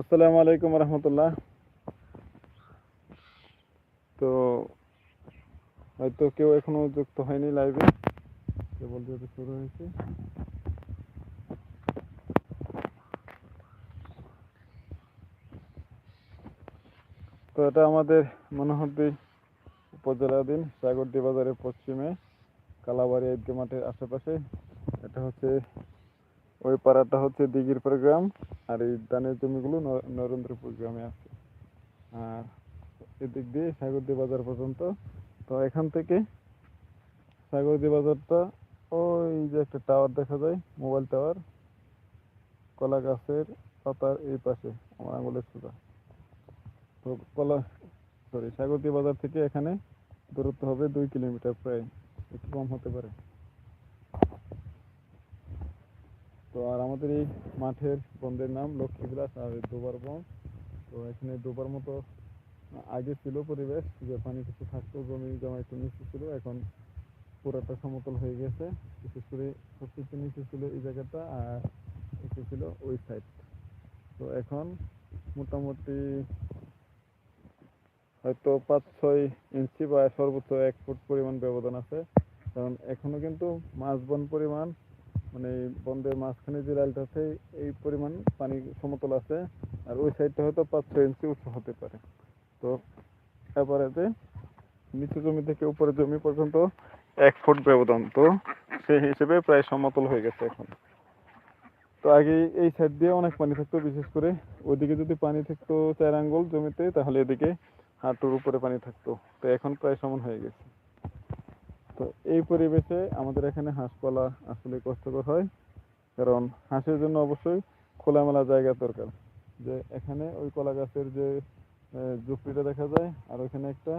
আসসালামু আলাইকুম রহমতুল্লাহ। তো হয়তো কেউ এখনও যুক্ত হয়নি লাইভে। কেবল যেহেতু শুরু হয়েছে। তো এটা আমাদের মনোহরদী উপজেলাধীন সাগরদী বাজারের পশ্চিমে, কালাবাড়ি ঈদগা মাঠের আশেপাশে। এটা হচ্ছে ওই পাড়াটা হচ্ছে দিঘিরপাড় গ্রাম আর এই ধানের জমিগুলো নরেন্দ্রপুর গ্রামে আছে। আর এদিক দিয়ে সাগরদী বাজার পর্যন্ত। তো এখান থেকে সাগরদী বাজারটা, ওই যে একটা টাওয়ার দেখা যায় মোবাইল টাওয়ার কলা গাছের পাতার এই পাশে, আমার আঙুলের সোজা তো কলা সরি সাগরদী বাজার থেকে এখানে দূরত্ব হবে দুই কিলোমিটার প্রায়, একটু কম হতে পারে। তো আর আমাদের এই মাঠের বন্ধের নাম লক্ষ্মী বিলাস আর দুবার বন। তো এখানে দুবার মতো আগে ছিল পরিবেশ, যে পানি কিছু থাকতো, জমি জমা একটু নিচু ছিল, এখন পুরাটা সমতল হয়ে গেছে। বিশেষ করে সবচেয়ে নিচু ছিল এই জায়গাটা আর উঁচু ছিল ওই সাইড তো এখন মোটামুটি হয়তো পাঁচ ছয় ইঞ্চি বা সর্বোচ্চ এক ফুট পরিমাণ ব্যবধান আছে। কারণ এখনও কিন্তু মাছ বন পরিমাণ মানে বন্ধের মাঝখানে যে লাইনটা আছে, এই পরিমাণ পানি সমতল আছে, আর ওই সাইডটা হয়তো পাঁচ ছয় ইঞ্চি উঁচু হতে পারে। তো এবারে যে নিচু জমি থেকে উপরে জমি পর্যন্ত এক ফুট ব্যবধান, তো সেই হিসেবে প্রায় সমতল হয়ে গেছে এখন। তো আগে এই সাইড দিয়ে অনেক পানি থাকতো, বিশেষ করে ওইদিকে যদি পানি থাকতো চার আঙ্গুল জমিতে, তাহলে এদিকে হাঁটুর উপরে পানি থাকতো। তো এখন প্রায় সমান হয়ে গেছে। এই পরিবেশে আমাদের এখানে হাঁস পালা আসলে কষ্টকর হয়, কারণ হাঁসের জন্য অবশ্যই খোলামেলা জায়গা দরকার। যে এখানে ওই কলা গাছের যে ঝুপড়িটা দেখা যায়, আর ওইখানে একটা,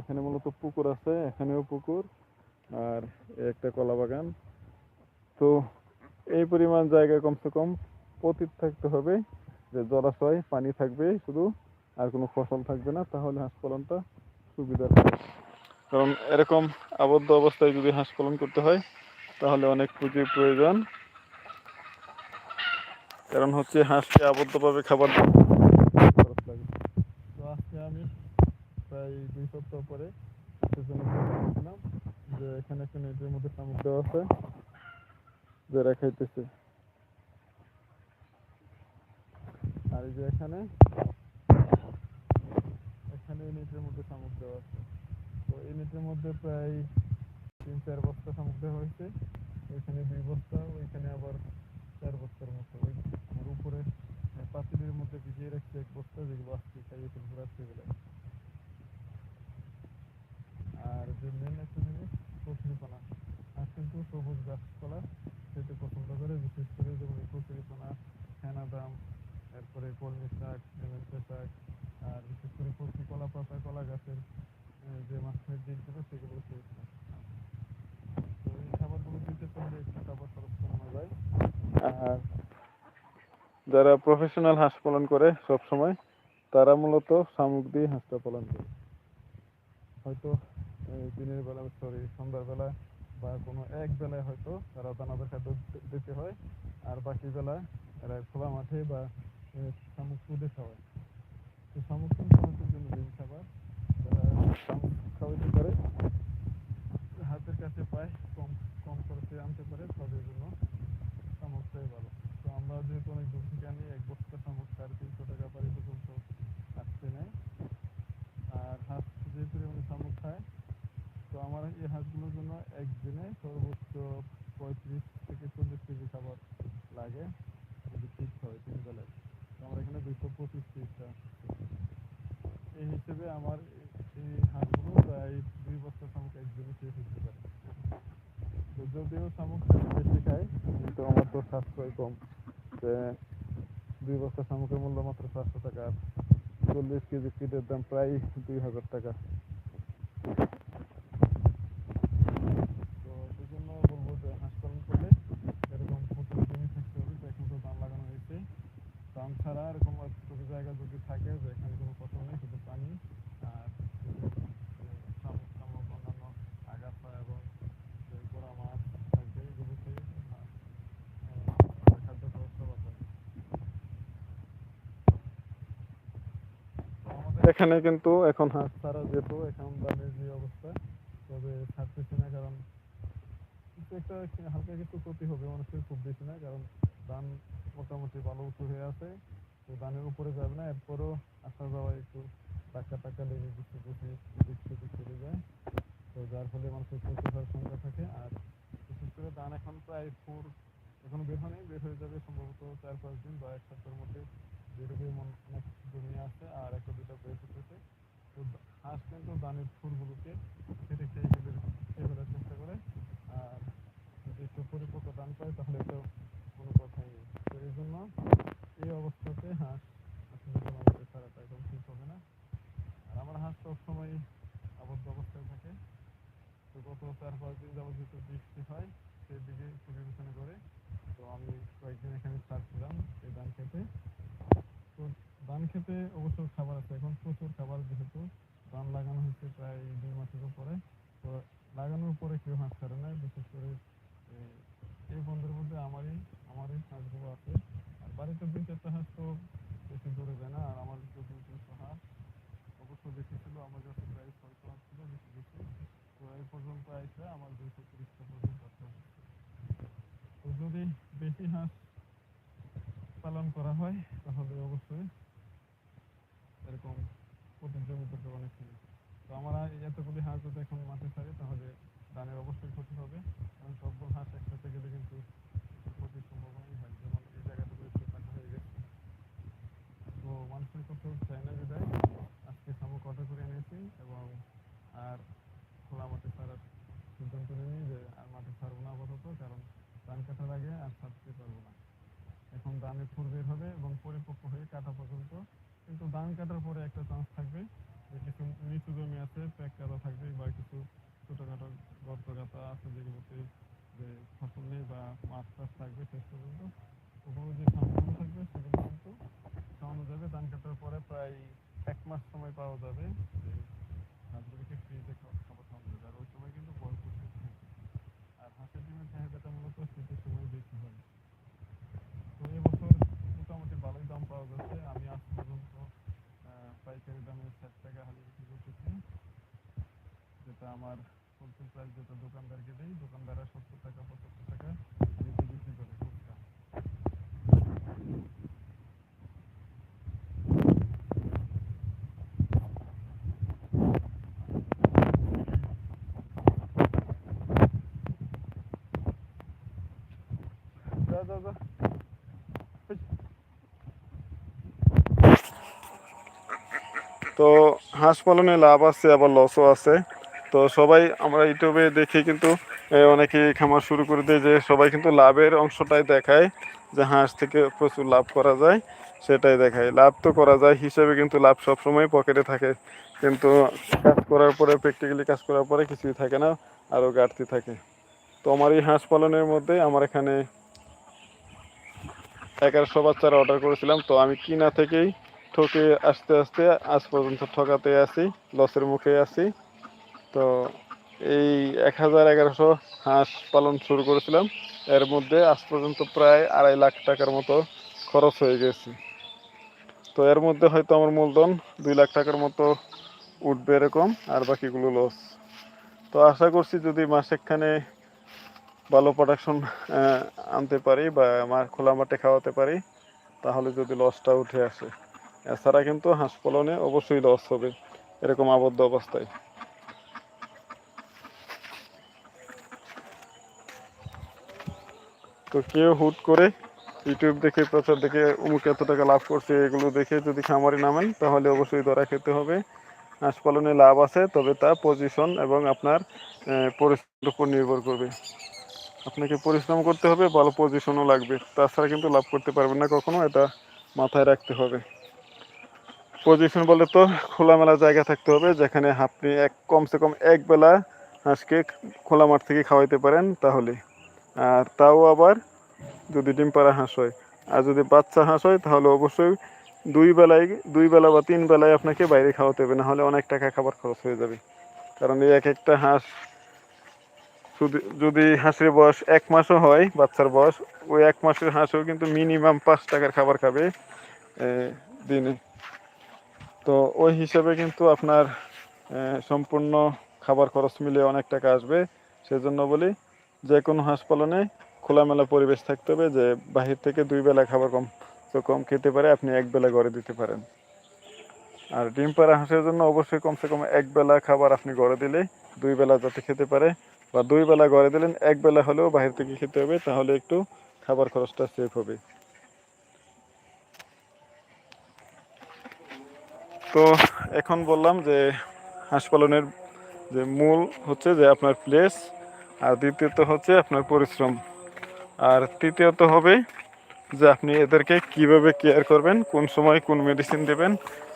এখানে মূলত পুকুর আছে, এখানেও পুকুর, আর একটা কলা বাগান। তো এই পরিমাণ জায়গা কমসে কম পতিত থাকতে হবে, যে জলাশয়, পানি থাকবে শুধু, আর কোনো ফসল থাকবে না, তাহলে হাঁস পালনটা সুবিধার। কারণ এরকম আবদ্ধ অবস্থায় যদি হাঁস পালন করতে হয়, তাহলে অনেক পুঁজির প্রয়োজন। কারণ হচ্ছে হাঁসকে আবদ্ধভাবে খাবার খরচ লাগে। তো আজকে আমি প্রায় দুই সপ্তাহ পরে যে এখানে একটা নেটের মধ্যে শামুক দেওয়া আছে যারা খাইতেছে আর যে এখানে এখানে নেটের মধ্যে শামুক দেওয়া আছে। তো এই নেটের মধ্যে প্রায় তিন চার বস্তা দেওয়া হয়েছে। ওইখানে দুই বস্তা ওইখানে আবার চার বস্তার মতো। ওই আমার উপরে আহ, পাতিলের মধ্যে ভিজিয়ে রাখছি এক বস্তা যেগুলো আজকে খাইয়ে ফেলব রাত্রিবেলায়। আর যে মেন একটা জিনিস কচুরিপানা আর কিন্তু সবুজ গাছপালা খেতে পছন্দ করে বিশেষ করে যেমন কচুরিপানা দাম এরপরে কলমি শাক হেলেঞ্চা শাক আর বিশেষ করে কচি কলা পাতা কলা গাছের আহ, যে মাঝখানের দিকগুলো সেগুলো খেয়ে। তো এই খাবারগুলো দিতে পারলে একটু খাবার খরচ কমানো যায়। আর যারা প্রফেশনাল হাঁস পালন করে সব সময় তারা মূলত শামুক দিয়ে হাঁসটা পালন করে। হয়তো দিনের বেলা সরি সন্ধ্যার বেলা বা কোনো এক বেলায় হয়তো তারা দানাদার খাদ্য দিতে হয় আর বাকি বেলা এরা খোলা মাঠে বা শামুক তুলে খাওয়ায়। তো শামুক কিন্তু জন্য মেন খাবার খাওয়াইতে পারে হাতের কাছে পায়, কম কম খরচে আনতে পারে, তাদের জন্য শামুকটাই ভালো। তো আমরা যেহেতু অনেক দূর থেকে আনি, এক বস্তা শামুক আর তিনশো টাকা পারি পর্যন্ত আসতে নেয়। আর হাঁস যে পরিমাণে শামুক খায় তো আমার এই হাঁসগুলোর জন্য একদিনে সর্বোচ্চ পঁয়ত্রিশ থেকে চল্লিশ কেজি খাবার লাগে যদি ঠিক হয় তিন বেলায় তো আমার এখানে দুইশো পঁচিশ তিরিশটা এই হিসেবে আমার এ- এই হাঁসগুলো প্রায় দুই বস্তা শামুক একদিনে শেষ হতে পারে তো যদিও শামুক বেশি খায় কিন্তু আমার তো সাশ্রয় কম যে দুই বস্তা শামুকের মূল্য মাত্র সাতশো টাকা আর চল্লিশ কেজি ফিটের দাম প্রায় দুই হাজার টাকা তো সেজন্য বলব যে হাঁস পালন করলে এরকম প্রচুর জমি থাকতে হবে তো এখন তো দাম লাগানো হয়েছে দাম ছাড়া এরকম ছোট জায়গা যদি থাকে যে এখানে কোনো ফসল নেই শুধু পানি আর যদি, আহ, শামুক শামুক অন্যান্য আগাছা এবং যে গোড়া মাছ থাকবে এগুলোতে হাঁস, আহ, খাদ্য খরচ করা হয় এখানে কিন্তু এখন হাঁস ছাড়া যেত এখন দামের যে অবস্থা, তবে ছাড়তেছি না, কারণ কিছু একটা হালকা কিছু ক্ষতি হবে, মানুষের খুব বেশি না, কারণ ধান মোটামুটি ভালো উঁচু হয়ে আছে, তো ধানের উপরে যাবে না, এরপরও আসা যাওয়া একটু টাকা টাকা লেগে কিছু এদিক সেদিক চলে যায় তো যার ফলে মানুষের ক্ষতি হওয়ার সংখ্যা থাকে, আর বিশেষ করে ধান এখন প্রায় ফুর এখন বের হয়নি, বের হয়ে যাবে সম্ভবত চার পাঁচ দিন বা এক সপ্তাহের মধ্যে। বেরোবে মন জমি আছে আর একটা দুটা বেশ উঠেছে তো হাঁস কিন্তু ধানের ফুলগুলোকে কেটে খেয়ে ফেলে খেয়ে ফেলার চেষ্টা করে আর যদি একটু পরিপক্ক ধান পায় তাহলে তো কোনো কথাই নেই তো এই জন্য এই অবস্থাতে হাঁস আসলে কোনো আমাদের ছাড়াটা একদম ঠিক হবে না আর আমার হাঁস সবসময় আবদ্ধ অবস্থায় থাকে তো গত চার পাঁচ দিন যাবত যেহেতু বৃষ্টি হয় সেই দিকে একটু বিবেচনা করে তো আমি কয়েকদিন এখানে ছাড়ছিলাম এই ধান খেতে তো ধান খেতে অবশ্য খাবার আছে। এখন প্রচুর খাবার যেহেতু ধান লাগানো হয়েছে প্রায় দুই মাসের উপরে তো লাগানোর পরে কেউ হাঁস ছাড়ে না, বিশেষ করে এই বন্ধের মধ্যে আমারই আমারই হাঁসগুলো আছে। আর বাড়িতে দুই চারটা হাঁস তো বেশি দূরে যায় না, আর আমার দুই তিনশো হাঁস অবশ্য বেশি ছিল, আমার কাছে প্রায় ছয়শো হাঁস ছিল, বেশি বেশি। তো এই পর্যন্ত আইসে আমার দুইশো তিরিশটা পর্যন্ত তো যদি বেশি হাঁস পালন করা হয়, তাহলে অবশ্যই এরকম প্রতিযোগিতা করতে অনেক ছিল। তো আমার এতগুলি হাঁস যদি এখন মাঠে ছাড়ে তাহলে ধানের অবশ্যই ক্ষতি হবে। কারণ সবগুলো হাঁস একসাথে গেলে কিন্তু ক্ষতির সম্ভাবনাই হয়। যেমন এই জায়গাটুকু একটু কাটা হয়ে গেছে। তো মানুষের করতে চাই না বিদায়। আজকে শামুক অর্ডার করে এনেছি এবং আর খোলা মাঠে ছাড়ার সিদ্ধান্ত নিয়ে যে আর মাঠে ছাড়বো না আপাতত, কারণ ধান কাটার আগে আর ছাড়তে পারব না। এখন ধানের ফুল বের হবে এবং পরিপক্ক হয়ে কাটা পর্যন্ত ধান কাটার পরে একটা চান্স থাকবে। কিছু নিচু জমি আছে প্যাক থাকবে বা কিছু ছোটোখাটো গর্ত গাঁথা আছে যেগুলোতে যে ফসল নেই বা মাছ টাছ থাকবে শেষ পর্যন্ত ওগুলো যে সামগ্রী থাকবে সেগুলো কিন্তু খাওয়ানো যাবে ধান কাটার পরে প্রায় এক মাস সময় পাওয়া যাবে যে হাঁসগুলিকে ফ্রিতে খাবার খাওয়ানো যাবে আর ওই সময় কিন্তু ভরপুর শীত থাকে আর হাঁসের ডিমের চাহিদাটা মূলত শীতের সময় বেশি হয় তো এবছর মোটামুটি ভালোই দাম পাওয়া যাচ্ছে আমি আজ পর্যন্ত আহ, পাইকারি দামে ষাট টাকা হালি বিক্রি করতেছি যেটা আমার প্রাইস যেটা দোকানদারকে দেই, দোকানদাররা সত্তর টাকা, পঁচাত্তর টাকা তো হাঁস পালনে লাভ আছে, আবার লসও আছে। তো সবাই আমরা ইউটিউবে দেখি কিন্তু এ, অনেকেই খামার শুরু করে দেয় যে সবাই কিন্তু লাভের অংশটাই দেখায় যে হাঁস থেকে প্রচুর লাভ করা যায় সেটাই দেখায়। লাভ তো করা যায় হিসেবে কিন্তু লাভ সবসময় পকেটে থাকে। কিন্তু কাজ করার পরে প্র্যাকটিক্যালি কাজ করার পরে কিছুই থাকে না আরও ঘাটতি থাকে। তো আমার এই হাঁস পালনের মধ্যে আমার এখানে এগারোশো বাচ্চারা অর্ডার করেছিলাম তো আমি কিনা থেকেই ঠকে আস্তে আস্তে আজ পর্যন্ত ঠকাতে আছি লসের মুখে আছি তো এই এক হাজার এগারোশো হাঁস পালন শুরু করেছিলাম। এর মধ্যে আজ পর্যন্ত প্রায় আড়াই লাখ টাকার মতো খরচ হয়ে গেছে। তো এর মধ্যে হয়তো আমার মূলধন দুই লাখ টাকার মতো উঠবে এরকম, আর বাকিগুলো লস তো আশা করছি যদি মাসেকখানে ভালো প্রোডাকশন আনতে পারি বা আমার খোলা মাঠে খাওয়াতে পারি, তাহলে যদি লসটা উঠে আসে। এছাড়া কিন্তু হাঁস পালনে অবশ্যই লস হবে, এরকম আবদ্ধ অবস্থায়। তো কেউ হুট করে ইউটিউব দেখে, প্রচার দেখে অমুক এত টাকা লাভ করছে, এগুলো দেখে যদি খামারে নামেন, তাহলে অবশ্যই ধরা খেতে হবে। হাঁস পালনে লাভ আছে, তবে তা পজিশন এবং আপনার পরিশ্রমের উপর নির্ভর করবে। আপনাকে পরিশ্রম করতে হবে, ভালো পজিশনও লাগবে। তাছাড়া কিন্তু লাভ করতে পারবেন না কখনো, এটা মাথায় রাখতে হবে। পজিশন বলে তো খোলামেলা জায়গা থাকতে হবে, যেখানে আপনি এক, কমসে কম এক বেলা হাঁসকে খোলা মাঠ থেকে খাওয়াইতে পারেন, তাহলে। আর তাও আবার যদি ডিম পাড়া হাঁস হয়। আর যদি বাচ্চা হাঁস হয়, তাহলে অবশ্যই দুই বেলায় দুই বেলা বা তিন বেলায় আপনাকে বাইরে খাওয়াতে হবে, নাহলে অনেক টাকা খাবার খরচ হয়ে যাবে। কারণ এই এক একটা হাঁস যদি যদি হাঁসের বয়স এক মাসও হয়, বাচ্চার বয়স, ওই এক মাসের হাঁসও কিন্তু মিনিমাম পাঁচ টাকার খাবার খাবে দিনে। তো ওই হিসাবে কিন্তু আপনার সম্পূর্ণ খাবার খরচ মিলে অনেক টাকা আসবে। সেজন্য বলি যে কোনো হাঁস পালনে খোলামেলা পরিবেশ থাকতে হবে যে বাহির থেকে দুই বেলা খাবার কম তো কম খেতে পারে, আপনি এক বেলা ঘরে দিতে পারেন। আর ডিম পাড়া হাঁসের জন্য অবশ্যই কমসে কম এক বেলা খাবার আপনি ঘরে দিলে দুই বেলা যাতে খেতে পারে বা দুই বেলা ঘরে দিলেন, এক বেলা হলেও বাহির থেকে খেতে হবে, তাহলে একটু খাবার খরচটা সেভ হবে। তো এখন বললাম যে হাঁস পালনের যে মূল হচ্ছে যে আপনার প্লেস আর দ্বিতীয়ত হচ্ছে আপনার পরিশ্রম। আর তৃতীয়ত হবে যে আপনি এদেরকে কীভাবে কেয়ার করবেন, কোন সময় কোন মেডিসিন দেবেন,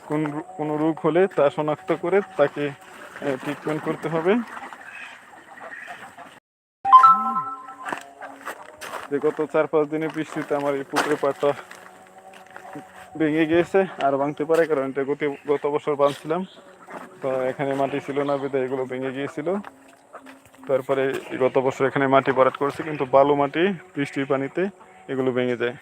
কোন কোনো রোগ হলে তা শনাক্ত করে তাকে ট্রিটমেন্ট করতে হবে। যে গত চার পাঁচ দিনের বৃষ্টিতে আমার এই পুকুরে পাড়টা ভেঙে গিয়েছে আর ভাঙতে পারে, কারণ এটা গত গত বছর বাঁধছিলাম। তো এখানে মাটি ছিল না, বেঁধে এগুলো ভেঙে গিয়েছিল। তারপরে গত বছর এখানে মাটি বরাদ করেছি, কিন্তু বালু মাটি, বৃষ্টির পানিতে এগুলো ভেঙে যায়।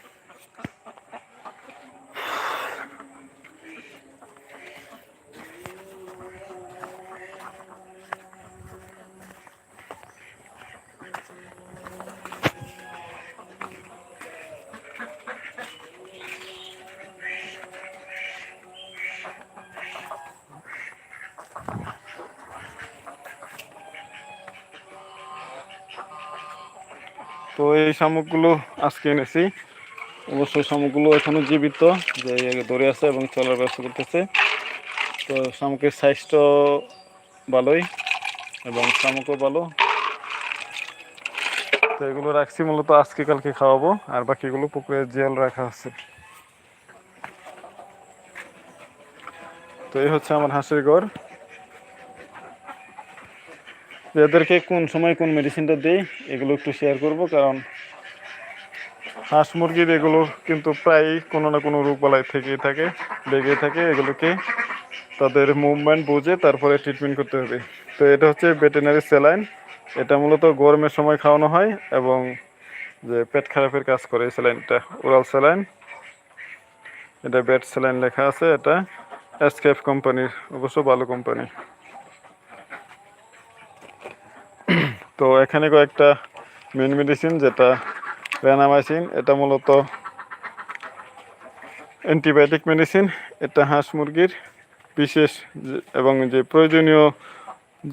তো এই শামুকগুলো আজকে এনেছি। অবশ্যই শামুকগুলো এখনও জীবিত, যে আগে ধরে আছে এবং চলার ব্যবস্থা করতেছে। তো শামুকের সাইজটা ভালোই এবং শামুকও ভালো। তো এগুলো রাখছি, মূলত আজকে কালকে খাওয়াবো, আর বাকিগুলো পুকুরে জেল রাখা আছে। তো এই হচ্ছে আমার হাঁসের ঘর। এদেরকে কোন সময় কোন মেডিসিনটা দেই, এগুলো একটু শেয়ার করব, কারণ হাঁস মুরগির এগুলো কিন্তু প্রায় কোনো না কোনো রোগ বালাই থেকেই থাকে লেগে থাকে, এগুলোকে তাদের মুভমেন্ট বুঝে তারপরে ট্রিটমেন্ট করতে হবে। তো এটা হচ্ছে ভেটেনারি স্যালাইন এটা মূলত গরমের সময় খাওয়ানো হয় এবং যে পেট খারাপের কাজ করে এই স্যালাইনটা ওরাল স্যালাইন এটা বেড স্যালাইন লেখা আছে, এটা এসকেফ কোম্পানির অবশ্য ভালো কোম্পানি তো এখানে কয়েকটা মেন মেডিসিন যেটা রেনামাইসিন এটা মূলত অ্যান্টিবায়োটিক মেডিসিন এটা হাঁস মুরগির বিশেষ এবং যে প্রয়োজনীয়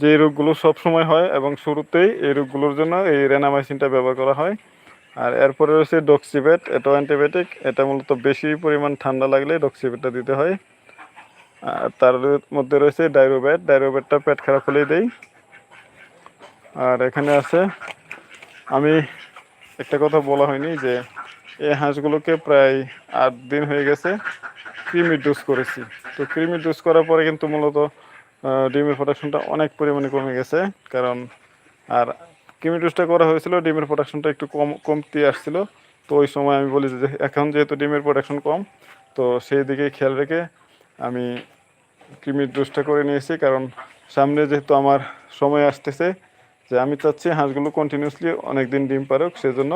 যে রোগগুলো সব সময় হয় এবং শুরুতেই এই রোগগুলোর জন্য এই রেনামাইসিনটা ব্যবহার করা হয়। আর এরপরে রয়েছে ডক্সিবেট এটাও অ্যান্টিবায়োটিক এটা মূলত বেশি পরিমাণ ঠান্ডা লাগলে ডক্সিবেটটা দিতে হয়। আর তার মধ্যে রয়েছে ডাইরোবেট ডাইরোবেটটা পেট খারাপ হলেই দেই। আর এখানে আছে, আমি একটা কথা বলা হয়নি যে এই হাঁসগুলোকে প্রায় আট দিন হয়ে গেছে ক্রিমি ডোজ করেছি। তো ক্রিমি ডোজ করার পরে কিন্তু মূলত ডিমের প্রোডাকশনটা অনেক পরিমাণে কমে গেছে। কারণ, আর ক্রিমি ডোজটা করা হয়েছিল, ডিমের প্রোডাকশনটা একটু কম, কমতি আসছিল। তো ওই সময় আমি বলি যে এখন যেহেতু ডিমের প্রোডাকশন কম, তো সেই দিকে খেয়াল রেখে আমি ক্রিমির ডোজটা করে নিয়েছি। কারণ সামনে যেহেতু আমার সময় আসতেছে যে আমি চাচ্ছি হাঁসগুলো কন্টিনিউসলি অনেক দিন ডিম পারুক সেজন্য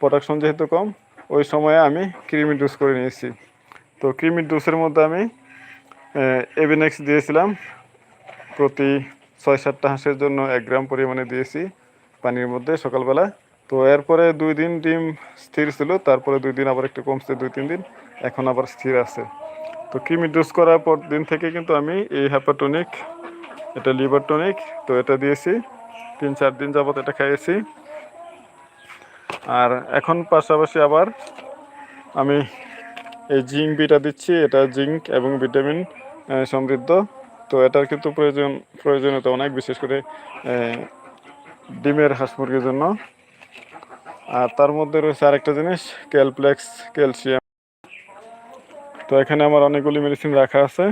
প্রোডাকশন যেহেতু কম, ওই সময়ে আমি ক্রিমি ডোজ করে নিয়েছি। তো ক্রিমি ডোজের মধ্যে আমি এভিনেক্স দিয়েছিলাম, প্রতি ছয় সাতটা হাঁসের জন্য এক গ্রাম পরিমাণে দিয়েছি পানির মধ্যে সকালবেলা। তো এরপরে দুই দিন ডিম স্থির ছিল, তারপরে দুই দিন আবার একটু কমছে, দুই তিন দিন, এখন আবার স্থির আছে। তো ক্রিমি ডোজ করার পর দিন থেকে কিন্তু আমি এই হ্যাপাটনিক এটা লিভার টনিক তো এটা দিয়েছি। তিন চার দিন যাবত এটা খাইয়েছি। আর এখন পাশাপাশি আবার আমি এই জিঙ্ক বিটা দিচ্ছি, এটা জিঙ্ক এবং ভিটামিন সমৃদ্ধ। তো এটার কিন্তু প্রয়োজন, প্রয়োজনীয়তা অনেক, বিশেষ করে ডিমের হাঁস মুরগির জন্য। আর তার মধ্যে রয়েছে আরেকটা জিনিস, ক্যালপ্লেক্স ক্যালসিয়াম। তো এখানে আমার অনেকগুলি মেডিসিন রাখা আছে।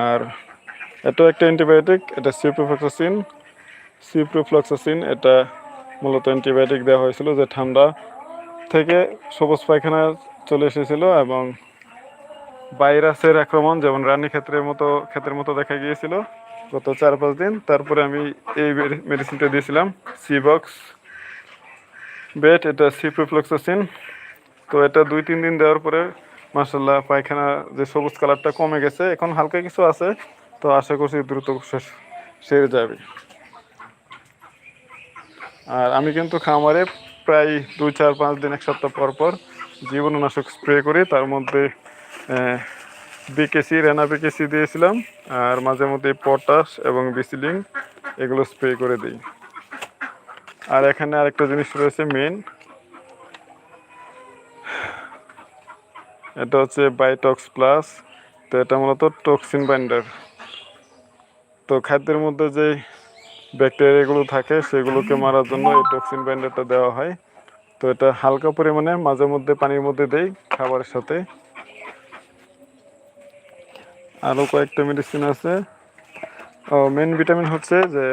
আর এটাও একটা অ্যান্টিবায়োটিক, এটা সিপ্রোফ্লক্সাসিন সিপ্রোফ্লক্সাসিন এটা মূলত অ্যান্টিবায়োটিক দেওয়া হয়েছিল যে ঠান্ডা থেকে সবুজ পায়খানা চলে এসেছিল এবং ভাইরাসের আক্রমণ, যেমন রানী ক্ষেত্রের মতো ক্ষেত্রের মতো দেখা গিয়েছিল গত চার পাঁচ দিন। তারপরে আমি এই মেডিসিনটা দিয়েছিলাম সিবক্স বেট এটা সিপ্রোফ্লক্সাসিন তো এটা দুই তিন দিন দেওয়ার পরে মাসাল্লাহ পায়খানা যে সবুজ কালারটা কমে গেছে। এখন হালকা কিছু আছে তো আশা করছি দ্রুত শেষ সেরে যাবে। আর আমি কিন্তু খামারে প্রায় দুই, চার, পাঁচ দিন, এক সপ্তাহ পর পর জীবাণুনাশক স্প্রে করি। তার মধ্যে বিকেসি রেনা বিকেসি দিয়েছিলাম, আর মাঝে মধ্যে পটাশ এবং বিসিলিং এগুলো স্প্রে করে দিই। আর এখানে আরেকটা জিনিস রয়েছে মেন এটা হচ্ছে বাইটক্স প্লাস তো এটা মূলত টক্সিন বাইন্ডার তো খাদ্যের মধ্যে যে ব্যাকটেরিয়াগুলো থাকে, সেগুলোকে মারার জন্য এই টক্সিন বাইন্ডারটা দেওয়া হয়। তো এটা হালকা পরিমাণে মাঝে মধ্যে পানির মধ্যে দেই খাবারের সাথে। আরও কয়েকটা মেডিসিন আছে। মেন ভিটামিন হচ্ছে যে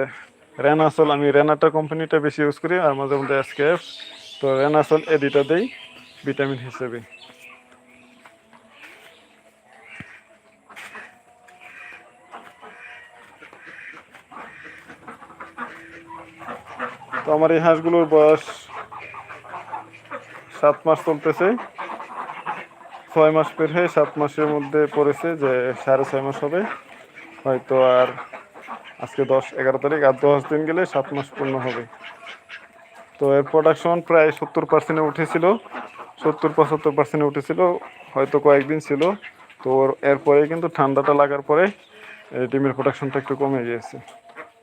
রেনাসল আমি রেনাটা কোম্পানিটা বেশি ইউজ করি, আর মাঝে মধ্যে এসকেএফ তো রেনাসল এডিটা দেই ভিটামিন হিসেবে। তো আমার এই হাঁসগুলোর বয়স সাত মাস চলতেছে। ছয় মাস পের হয়ে সাত মাসের মধ্যে পড়েছে যে সাড়ে ছয় মাস হবে। হয়তো আর আজকে দশ এগারো তারিখ, আর দশ দিন গেলে সাত মাস পূর্ণ হবে। তো এর প্রোডাকশন প্রায় সত্তর পার্সেন্টে উঠেছিল। সত্তর পঁচাত্তর পার্সেন্টে উঠেছিল, হয়তো কয়েকদিন ছিল। তো এরপরে কিন্তু ঠান্ডাটা লাগার পরে ডিমের প্রোডাকশনটা একটু কমে গিয়েছে।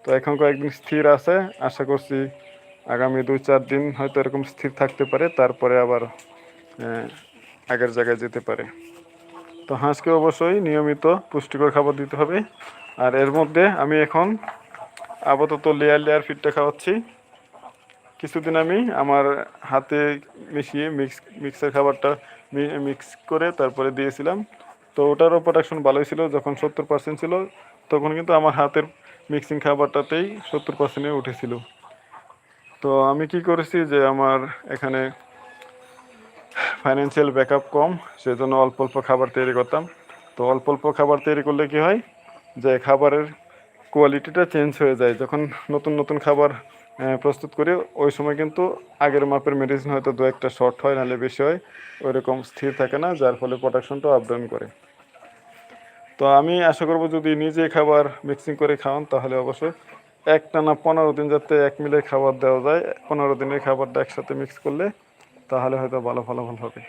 তো এখন কয়েকদিন স্থির আছে। আশা করছি আগামী দুই চার দিন হয়তো এরকম স্থির থাকতে পারে, তারপরে আবার আগের জায়গায় যেতে পারে। তো হাঁসকে অবশ্যই নিয়মিত পুষ্টিকর খাবার দিতে হবে। আর এর মধ্যে আমি এখন আপাতত লেয়ার লেয়ার ফিডটা খাওয়াচ্ছি। কিছুদিন আমি আমার হাতে মিশিয়ে মিক্স মিক্সার খাবারটা মিক্স করে তারপরে দিয়েছিলাম। তো ওটারও প্রোডাকশন ভালোই ছিল, যখন সত্তর পার্সেন্ট ছিল, তখন কিন্তু আমার হাতের মিক্সিং খাবারটাতেই সত্তর পার্সেন্টে উঠেছিল। তো আমি কি করেছি যে আমার এখানে ফাইন্যান্সিয়াল ব্যাকআপ কম, সেজন্য অল্প অল্প খাবার তৈরি করতাম। তো অল্প অল্প খাবার তৈরি করলে কি হয় যে খাবারের কোয়ালিটিটা চেঞ্জ হয়ে যায়। যখন নতুন নতুন খাবার প্রস্তুত করি, ওই সময় কিন্তু আগের মাপের মেডিসিন হয়তো দু একটা শর্ট হয়, নাহলে বেশি হয়, ওইরকম স্থির থাকে না, যার ফলে প্রোডাকশনটাও আপ ডাউন করে। তো আমি আশা করব যদি নিজে খাবার মিক্সিং করে খাওয়ান, তাহলে অবশ্যই একটা না পনেরো দিন যাতে এক মিলে খাবার দেওয়া যায়, পনেরো দিনের খাবারটা একসাথে মিক্স করলে তাহলে হয়তো ভালো ফলাফল হবে।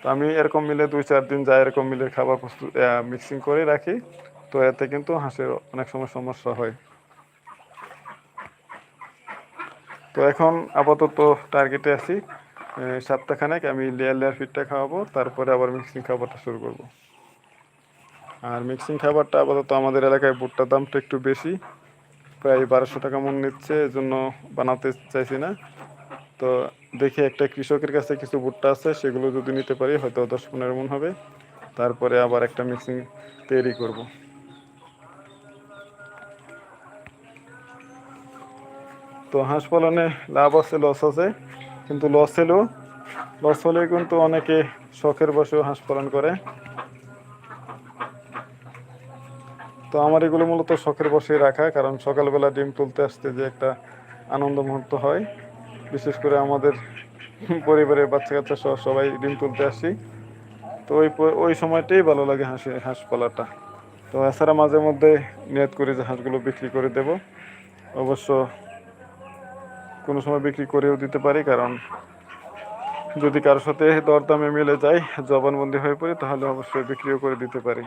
তো আমি এরকম মিলে দুই চার দিন যায় এরকম মিলে খাবার প্রস্তুত মিক্সিং করে রাখি, তো এতে কিন্তু হাঁসের অনেক সময় সমস্যা হয়। তো এখন আপাতত টার্গেটে আছি সপ্তাহখানেক আমি লেয়ার লেয়ার ফিডটা খাওয়াবো, তারপরে আবার মিক্সিং খাবারটা শুরু করব। আর মিক্সিং খাবারটা আপাতত আমাদের এলাকায় ভুট্টার দামটা একটু বেশি প্রায় বারোশো টাকা মন নিচ্ছে, এজন্য বানাতে চাইছি না। তো দেখি একটা কৃষকের কাছে কিছু ভুট্টা আছে, সেগুলো যদি নিতে পারি, হয়তো দশ পনেরো মন হবে। তারপরে আবার একটা মিক্সিং তৈরি করব। তো হাঁস পালনে লাভ আছে, লস আছে, কিন্তু লস হলেও লস হলেও কিন্তু অনেকে শখের বসেও হাঁস পালন করে। তো আমার এগুলো মূলত শখের বসে রাখা, কারণ সকালবেলা ডিম তুলতে আসতে যে একটা আনন্দ মুহূর্ত হয়। বিশেষ করে আমাদের পরিবারের বাচ্চা কাচ্চা সহ সবাই ডিম তুলতে আসি। তো ওই ওই সময়টাই ভালো লাগে হাঁসি, হাঁস পালাটা। তো এছাড়া মাঝে মধ্যে নিয়ত করি যে হাঁসগুলো বিক্রি করে দেব। অবশ্য কোনো সময় বিক্রি করেও দিতে পারি, কারণ যদি কারোর সাথে দরদামে মিলে যায় জবানবন্দি হয়ে পড়ি, তাহলে অবশ্যই বিক্রিও করে দিতে পারি।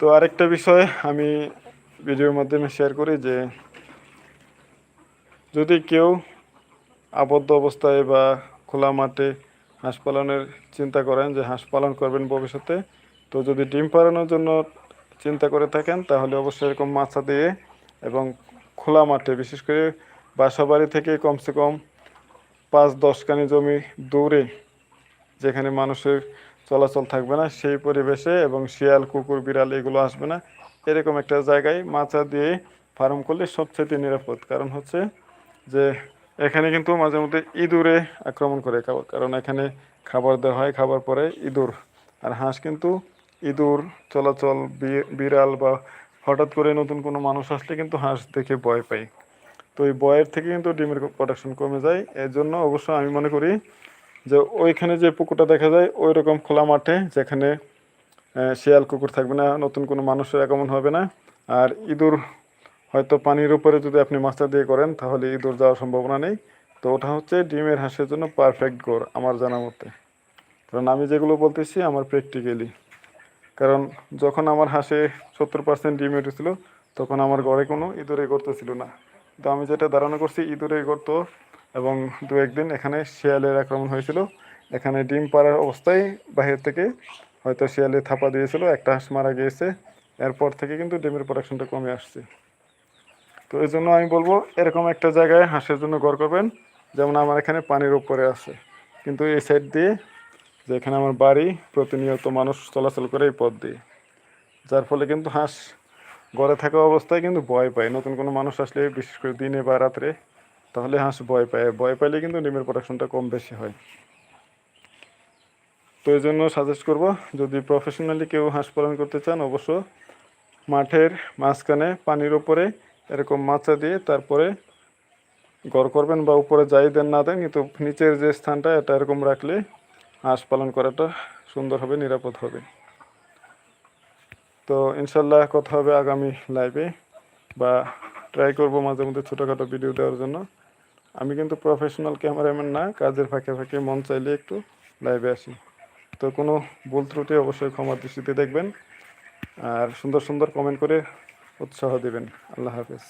তো আরেকটা বিষয় আমি ভিডিওর মাধ্যমে শেয়ার করি যে, যদি কেউ আবদ্ধ অবস্থায় বা খোলা মাঠে হাঁস পালনের চিন্তা করেন যে হাঁস পালন করবেন ভবিষ্যতে, তো যদি ডিম পালনের জন্য চিন্তা করে থাকেন, তাহলে অবশ্যই এরকম মাছা দিয়ে এবং খোলা মাঠে, বিশেষ করে বাসা বাড়ি থেকে কমসে কম পাঁচ দশ কানি জমি দূরে যেখানে মানুষের চলাচল থাকবে না, সেই পরিবেশে এবং শিয়াল, কুকুর, বিড়াল এগুলো আসবে না। এরকম একটা জায়গায় মাচা দিয়ে ফার্ম করলে সবচেয়ে নিরাপদ। কারণ হচ্ছে যে এখানে কিন্তু মাঝে মধ্যে ইঁদুরে আক্রমণ করে খাবার, কারণ এখানে খাবার দেওয়া হয়, খাবার পরে ইঁদুর। আর হাঁস কিন্তু ইঁদুর, চলাচল বিড়াল বা হঠাৎ করে নতুন কোনো মানুষ আসলে কিন্তু হাঁস দেখে ভয় পাই তো এই বয়ের থেকে কিন্তু ডিমের প্রোডাকশন কমে যায়। এর জন্য অবশ্য আমি মনে করি যে ওইখানে যে পুকুরটা দেখা যায় ওই রকম খোলা মাঠে যেখানে শিয়াল কুকুর থাকবে না, নতুন কোনো মানুষের আগমন হবে না। আর ইঁদুর হয়তো পানির উপরে যদি আপনি মাছটা দিয়ে করেন, তাহলে ইঁদুর যাওয়ার সম্ভাবনা নেই। তো ওটা হচ্ছে ডিমের হাঁসের জন্য পারফেক্ট গোর আমার জানা মতে। কারণ আমি যেগুলো বলতেছি, আমার প্র্যাকটিক্যালি কারণ যখন আমার হাঁসে সত্তর পার্সেন্ট ডিম উঠেছিল, তখন আমার ঘরে কোনো ইঁদুরে গর্ত ছিল না। তো আমি যেটা ধারণা করছি, ইঁদুরে গর্ত এবং দু একদিন এখানে শিয়ালের আক্রমণ হয়েছিল। এখানে ডিম পাড়ার অবস্থায় বাহির থেকে হয়তো শিয়ালে থাপা দিয়েছিল একটা হাঁস মারা গিয়েছে। এরপর থেকে কিন্তু ডিমের প্রোডাকশনটা কমে আসছে। তো এই জন্য আমি বলব, এরকম একটা জায়গায় হাঁসের জন্য ঘর করবেন, যেমন আমার এখানে পানির উপরে আছে। কিন্তু এই সাইড দিয়ে, যে এখানে আমার বাড়ি, প্রতিনিয়ত মানুষ চলাচল করে এই পথ দিয়ে। যার ফলে কিন্তু হাঁস ঘরে থাকা অবস্থায় কিন্তু ভয় পায়। নতুন কোনো মানুষ আসলে, বিশেষ করে দিনে বা রাত্রে তাহলে হাঁস ভয় পায়। ভয় পাইলে কিন্তু ডিমের প্রোডাকশনটা কম বেশি হয়। তো এই জন্য সাজেস্ট করব, যদি প্রফেশনালি কেউ হাঁস পালন করতে চান, অবশ্য মাঠের মাঝখানে পানির ওপরে এরকম মাচা দিয়ে তারপরে ঘর করবেন বা উপরে যাই দেন না দেন, কিন্তু নিচের যে স্থানটা, এটা এরকম রাখলে হাঁস পালন করাটা সুন্দর হবে, নিরাপদ হবে। তো ইনশাল্লাহ কথা হবে আগামী লাইভে বা ট্রাই করব মাঝে মধ্যে ছোটোখাটো ভিডিও দেওয়ার জন্য। আমি কিন্তু প্রফেশনাল ক্যামেরাম্যান না, কাজের ফাঁকে ফাঁকে মন চাইলে একটু লাইভে আসি। তো কোনো ভুল ত্রুটি অবশ্যই ক্ষমা দৃষ্টিতে দেখবেন আর সুন্দর সুন্দর কমেন্ট করে উৎসাহ দেবেন। আল্লাহ হাফেজ।